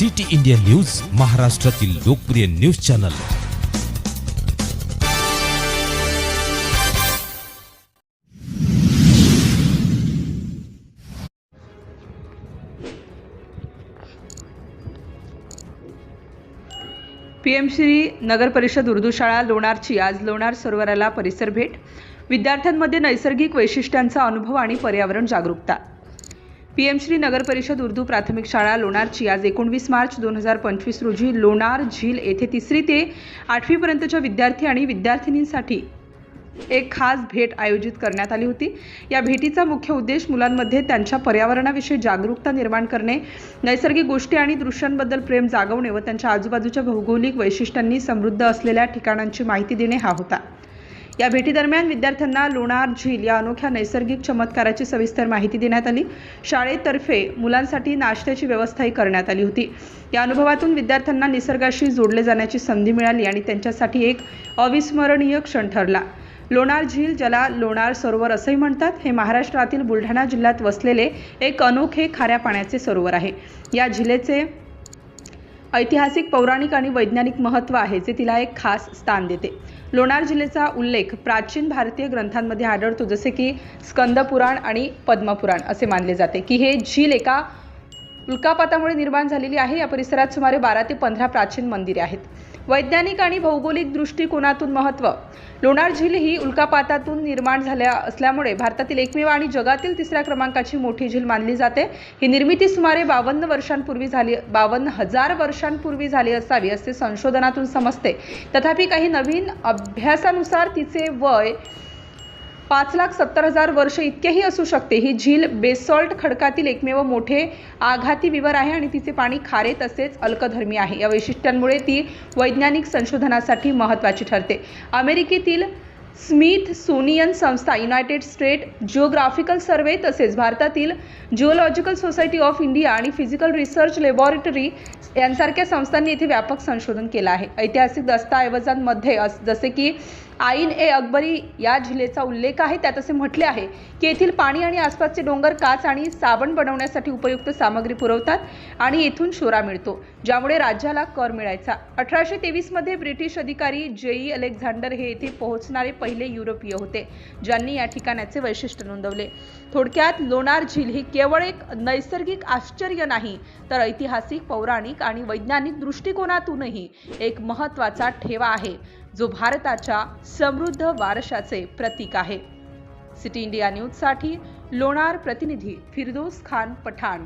City India news महाराष्ट्रातील लोकप्रिय news channel. P M Shri नगर परिषद उर्दू शाळा लोणारची आज लोणार सरोवराला परिसर भेट. विद्यार्थ्यांमध्ये नैसर्गिक वैशिष्ट्यांचा अनुभव आणि पर्यावरण जागरूकता. पी एम श्री नगर परिषद उर्दू प्राथमिक शाळा लोणारची आज एकोणवीस मार्च दोन हजार पंचवीस रोजी लोणार झील येथे तिसरी ते आठवीपर्यंतच्या विद्यार्थी आणि विद्यार्थिनींसाठी एक खास भेट आयोजित करण्यात आली होती. या भेटीचा मुख्य उद्देश मुलांमध्ये त्यांच्या पर्यावरणाविषयी जागरूकता निर्माण करणे नैसर्गिक गोष्टी आणि दृश्यांबद्दल प्रेम जागवणे व त्यांच्या आजूबाजूच्या भौगोलिक वैशिष्ट्यांनी समृद्ध असलेल्या ठिकाणांची माहिती देणे हा होता. या भेटीदरम्यान विद्यार्थ्यांना लोणार झील या अनोख्या नैसर्गिक चमत्काराची सविस्तर माहिती देण्यात आली. शाळेतर्फे मुलांसाठी नाश्त्याची व्यवस्थाही करण्यात आली होती. या अनुभवातून विद्यार्थ्यांना निसर्गाशी जोडले जाण्याची संधी मिळाली आणि त्यांच्यासाठी एक अविस्मरणीय क्षण ठरला. लोणार झील ज्याला लोणार सरोवर असंही म्हणतात हे महाराष्ट्रातील बुलढाणा जिल्ह्यात वसलेले एक अनोखे खाऱ्या पाण्याचे सरोवर आहे. या झिलेचे ऐतिहासिक पौराणिक आणि वैज्ञानिक महत्त्व आहे जे तिला एक खास स्थान देते. लोणार जिल्ह्याचा उल्लेख प्राचीन भारतीय ग्रंथांमध्ये आढळतो जसे की स्कंदपुराण आणि पद्मपुराण असे मानले जाते की हे झील एका उल्कापातामुळे निर्माण झालेली आहे. या परिसरात सुमारे बारा ते पंधरा प्राचीन मंदिरे आहेत. वैज्ञानिक आणि भौगोलिक दृष्टिकोनातून महत्त्व लोणार झील ही उल्कापातातून निर्माण झाल्या असल्यामुळे भारतातील एकमेव आणि जगातील तिसऱ्या क्रमांकाची मोठी झील मानली जाते. ही निर्मिती सुमारे बावन्न वर्षांपूर्वी झाली बावन्न हजार वर्षांपूर्वी झाली असावी असे संशोधनातून समजते. तथापि काही नवीन अभ्यासानुसार तिचे वय पाच लाख सत्तर हजार वर्ष इतकेही असू शकते. ही झील बेसॉल्ट खडकातील एकमेव मोठे आघाती विवर आहे आणि तिचे पाणी खारे तसेच अल्कधर्मी आहे. या वैशिष्ट्यांमुळे ती वैज्ञानिक संशोधनासाठी महत्त्वाची ठरते. अमेरिकेतील स्मिथ सोनियन संस्था युनायटेड स्टेट जिओग्राफिकल सर्वे तसेच भारतातील जिओलॉजिकल सोसायटी ऑफ इंडिया आणि फिजिकल रिसर्च लॅबॉरेटरी यांसारख्या संस्थांनी येथे व्यापक संशोधन केलं आहे. ऐतिहासिक दस्तऐवजांमध्ये अस- जसे की आईन ए अकबरी या झिलेचा उल्लेख आहे. त्यात असे म्हटले आहे की येथील पाणी आणि आसपासचे डोंगर काच आणि साबण बनवण्यासाठी उपयुक्त सामग्री पुरवतात आणि येथून शोरा मिळतो ज्यामुळे राज्याला कर मिळायचा. अठराशे तेवीसमध्ये ब्रिटिश अधिकारी जेई अलेक्झांडर हे येथे पोहोचणारे पहिले युरोपीय होते ज्यांनी या ठिकाणाचे वैशिष्ट्य नोंदवले. थोडक्यात लोणार झील ही केवळ एक नैसर्गिक आश्चर्य नाही तर ऐतिहासिक पौराणिक आणि वैज्ञानिक दृष्टिकोनातूनही एक महत्त्वाचा ठेवा आहे. जो भारताच्या समृद्ध वारशाचे प्रतीक आहे. सिटी इंडिया न्यूजसाठी लोणार प्रतिनिधी फिरदोस खान पठाण.